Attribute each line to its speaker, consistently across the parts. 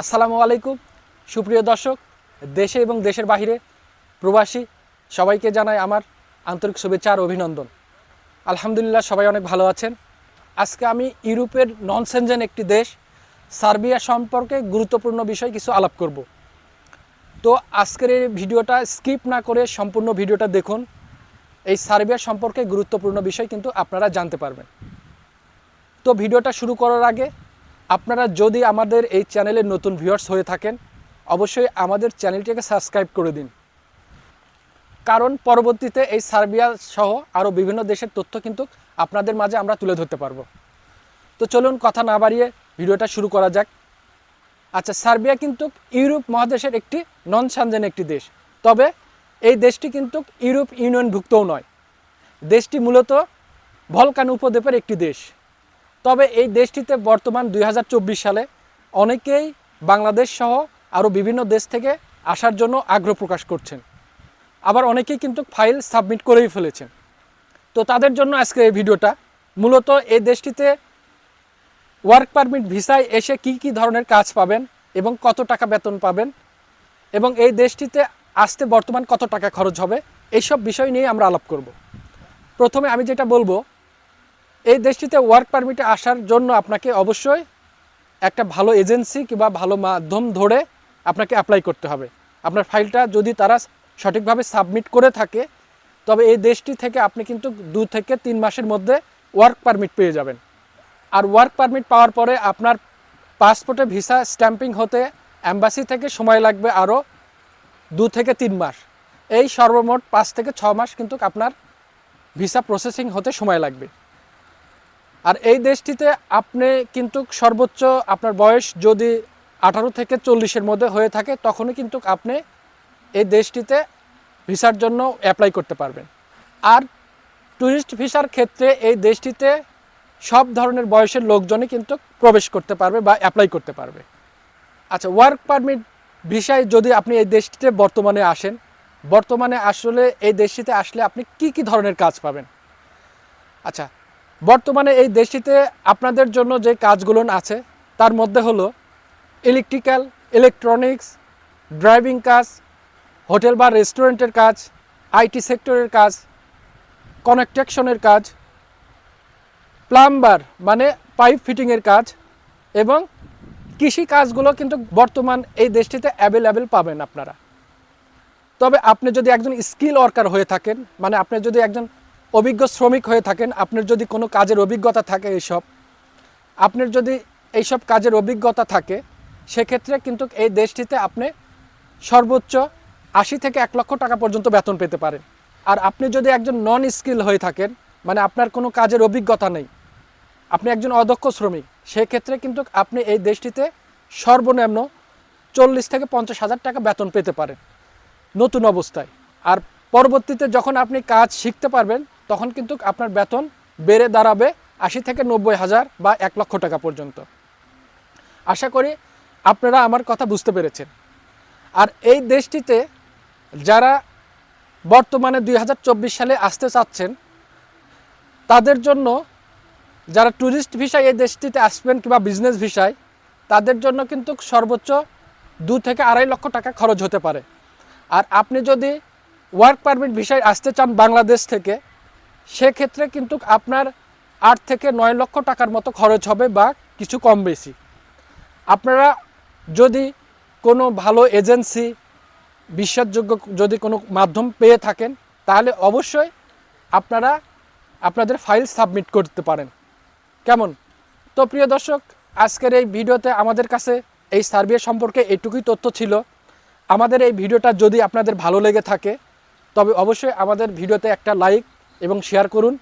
Speaker 1: আসসালামু আলাইকুম। সুপ্রিয় দর্শক, দেশে এবং দেশের বাহিরে প্রবাসী সবাইকে জানাই আমার আন্তরিক শুভেচ্ছা আর অভিনন্দন। আলহামদুলিল্লাহ সবাই অনেক ভালো আছেন। আজকে আমি ইউরোপের নন সেনজেন একটি দেশ, সার্বিয়া সম্পর্কে গুরুত্বপূর্ণ বিষয় কিছু আলাপ করব। তো আজকের এই ভিডিওটা স্কিপ না করে সম্পূর্ণ ভিডিওটা দেখুন। এই সার্বিয়া সম্পর্কে গুরুত্বপূর্ণ বিষয় কিন্তু আপনারা জানতে পারবেন। তো ভিডিওটা শুরু করার আগে আপনারা যদি আমাদের এই চ্যানেলের নতুন ভিউয়ার্স হয়ে থাকেন, অবশ্যই আমাদের চ্যানেলটিকে সাবস্ক্রাইব করে দিন। কারণ পরবর্তীতে এই সার্বিয়া সহ আরও বিভিন্ন দেশের তথ্য কিন্তু আপনাদের মাঝে আমরা তুলে ধরতে পারব। তো চলুন কথা না বাড়িয়ে ভিডিওটা শুরু করা যাক। আচ্ছা সার্বিয়া কিন্তু ইউরোপ মহাদেশের একটি নন সানজেন একটি দেশ। তবে এই দেশটি কিন্তু ইউরোপ ইউনিয়নভুক্তও নয়। দেশটি মূলত ভলকান উপদ্বীপের একটি দেশ। তবে এই দেশটিতে বর্তমান দুই হাজার চব্বিশ সালে অনেকেই বাংলাদেশ সহ আরও বিভিন্ন দেশ থেকে আসার জন্য আগ্রহ প্রকাশ করছেন। আবার অনেকেই কিন্তু ফাইল সাবমিট করেই ফেলেছেন। তো তাদের জন্য আজকে এই ভিডিওটা মূলত এই দেশটিতে ওয়ার্ক পারমিট ভিসায় এসে কি কি ধরনের কাজ পাবেন এবং কত টাকা বেতন পাবেন এবং এই দেশটিতে আসতে বর্তমান কত টাকা খরচ হবে, এইসব বিষয় নিয়ে আমরা আলাপ করব। প্রথমে আমি যেটা বলব এই দেশটিতে ওয়ার্ক পারমিটে আসার জন্য আপনাকে অবশ্যই একটা ভালো এজেন্সি কিংবা ভালো মাধ্যম ধরে আপনাকে অ্যাপ্লাই করতে হবে। আপনার ফাইলটা যদি তারা সঠিকভাবে সাবমিট করে থাকে, তবে এই দেশটি থেকে আপনি কিন্তু দু থেকে তিন মাসের মধ্যে ওয়ার্ক পারমিট পেয়ে যাবেন। আর ওয়ার্ক পারমিট পাওয়ার পরে আপনার পাসপোর্টে ভিসা স্ট্যাম্পিং হতে অ্যাম্বাসি থেকে সময় লাগবে আরও দু থেকে তিন মাস। এই সর্বমোট পাঁচ থেকে ছ মাস কিন্তু আপনার ভিসা প্রসেসিং হতে সময় লাগবে। আর এই দেশটিতে আপনি কিন্তু সর্বোচ্চ আপনার বয়স যদি আঠারো থেকে চল্লিশের মধ্যে হয়ে থাকে, তখনই কিন্তু আপনি এই দেশটিতে ভিসার জন্য অ্যাপ্লাই করতে পারবেন। আর ট্যুরিস্ট ভিসার ক্ষেত্রে এই দেশটিতে সব ধরনের বয়সের লোকজনই কিন্তু প্রবেশ করতে পারবে বা অ্যাপ্লাই করতে পারবে। আচ্ছা ওয়ার্ক পারমিট ভিসায় যদি আপনি এই দেশটিতে বর্তমানে আসেন, বর্তমানে আসলে এই দেশটিতে আসলে আপনি কি কি ধরনের কাজ পাবেন? আচ্ছা বর্তমানে এই দেশটিতে আপনাদের জন্য যে কাজগুলো আছে, তার মধ্যে হলো ইলেকট্রিক্যাল ইলেকট্রনিক্স ড্রাইভিং কাজ, হোটেল বা রেস্টুরেন্টের কাজ, আইটি সেক্টরের কাজ কনেকট্রাকশনের কাজ, প্লাম্বার মানে পাইপ ফিটিংয়ের কাজ এবং কৃষি কাজগুলো কিন্তু বর্তমান এই দেশটিতে অ্যাভেলেবেল পাবেন আপনারা। তবে আপনি যদি একজন স্কিল ওয়ার্কার হয়ে থাকেন মানে আপনি যদি একজন অভিজ্ঞ শ্রমিক হয়ে থাকেন, আপনার যদি কোনো কাজের অভিজ্ঞতা থাকে এইসব, আপনার যদি এইসব কাজের অভিজ্ঞতা থাকে, সেক্ষেত্রে কিন্তু এই দেশটিতে আপনি সর্বোচ্চ আশি থেকে এক লক্ষ টাকা পর্যন্ত বেতন পেতে পারেন। আর আপনি যদি একজন নন স্কিল হয়ে থাকেন মানে আপনার কোনো কাজের অভিজ্ঞতা নেই, আপনি একজন অদক্ষ শ্রমিক, সেক্ষেত্রে কিন্তু আপনি এই দেশটিতে সর্বনিম্ন চল্লিশ থেকে পঞ্চাশ হাজার টাকা বেতন পেতে পারেন, নতুন অবস্থায়। আর পরবর্তীতে যখন আপনি কাজ শিখতে পারবেন তখন কিন্তু আপনার বেতন বেড়ে দাঁড়াবে আশি থেকে নব্বই হাজার বা এক লক্ষ টাকা পর্যন্ত। আশা করি আপনারা আমার কথা বুঝতে পেরেছেন। আর এই দেশটিতে যারা বর্তমানে দুই হাজার চব্বিশ সালে আসতে চাচ্ছেন, তাদের জন্য যারা ট্যুরিস্ট ভিসায় এই দেশটিতে আসবেন কিংবা বিজনেস ভিসায়, তাদের জন্য কিন্তু সর্বোচ্চ দু থেকে আড়াই লক্ষ টাকা খরচ হতে পারে। আর আপনি যদি ওয়ার্ক পারমিট ভিসায় আসতে চান বাংলাদেশ থেকে সেক্ষেত্রে কিন্তু আপনার আট থেকে নয় লক্ষ টাকার মতো খরচ হবে বা কিছু কম বেশি। আপনারা যদি কোনো ভালো এজেন্সি, বিশ্বাসযোগ্য যদি কোনো মাধ্যম পেয়ে থাকেন, তাহলে অবশ্যই আপনারা আপনাদের ফাইল সাবমিট করতে পারেন। কেমন? তো প্রিয় দর্শক, আজকের এই ভিডিওতে আমাদের কাছে এই সার্ভে সম্পর্কে এটুকুই তথ্য ছিল। আমাদের এই ভিডিওটা যদি আপনাদের ভালো লেগে থাকে, তবে অবশ্যই আমাদের ভিডিওতে একটা লাইক এবং শেয়ার করুন,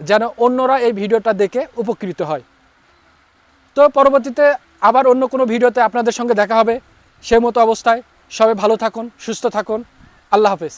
Speaker 1: যেন অন্যরা এই ভিডিওটা দেখে উপকৃত হয়। তো পরবর্তীতে আবার অন্য কোনো ভিডিওতে আপনাদের সঙ্গে দেখা হবে। সে মতো অবস্থায় সবাই ভালো থাকুন, সুস্থ থাকুন। আল্লাহ হাফেজ।